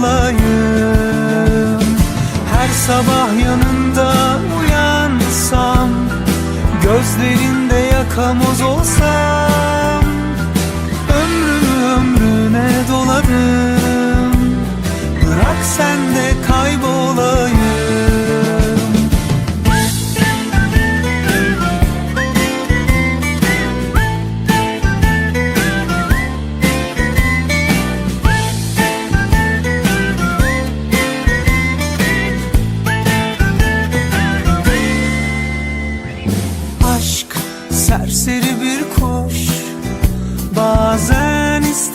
kaybolayım Her sabah yanında uyansam Gözlerinde yakamoz olsam Ömrümü ömrüne doladım Bırak sen de kaybolayım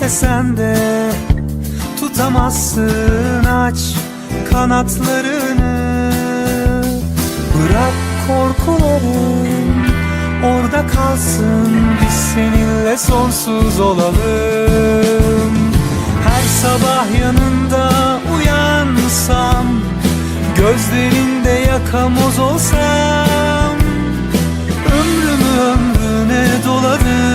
istesen de Tutamazsın aç kanatlarını. Bırak korkuların orada kalsın. Biz seninle sonsuz olalım. Her sabah yanında uyansam Gözlerinde yakamoz olsam Ömrümü ömrüne doladım Bırak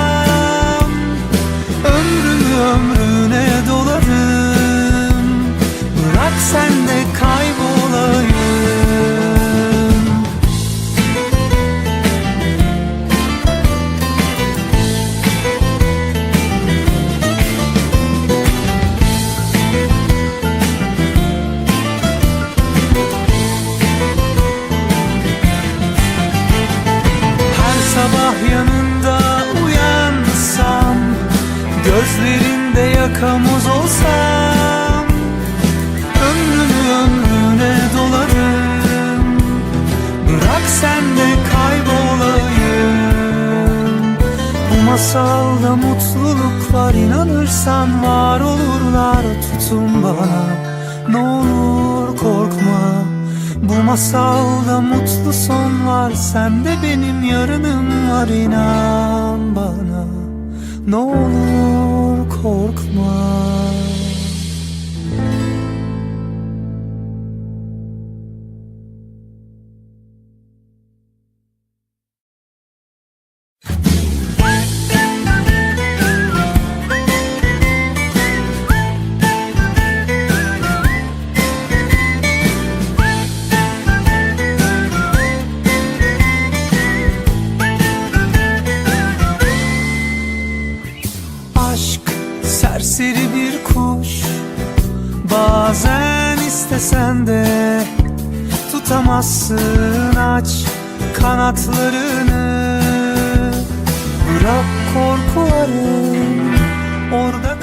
yanında uyansam Gözlerinde yakamoz olsam Ömrümü ömrüne dolarım. Bırak sen de kaybolayım. Bu masalda mutluluk var inanırsan var olurlar. Tutun bana Ne olur korkma. Bu masalda mutlu son var Sen de benim yarınım var inan bana. Ne olur korkma serseri bir kuş. Bazen istesen de Tutamazsın aç kanatlarını. Bırak korkuların orada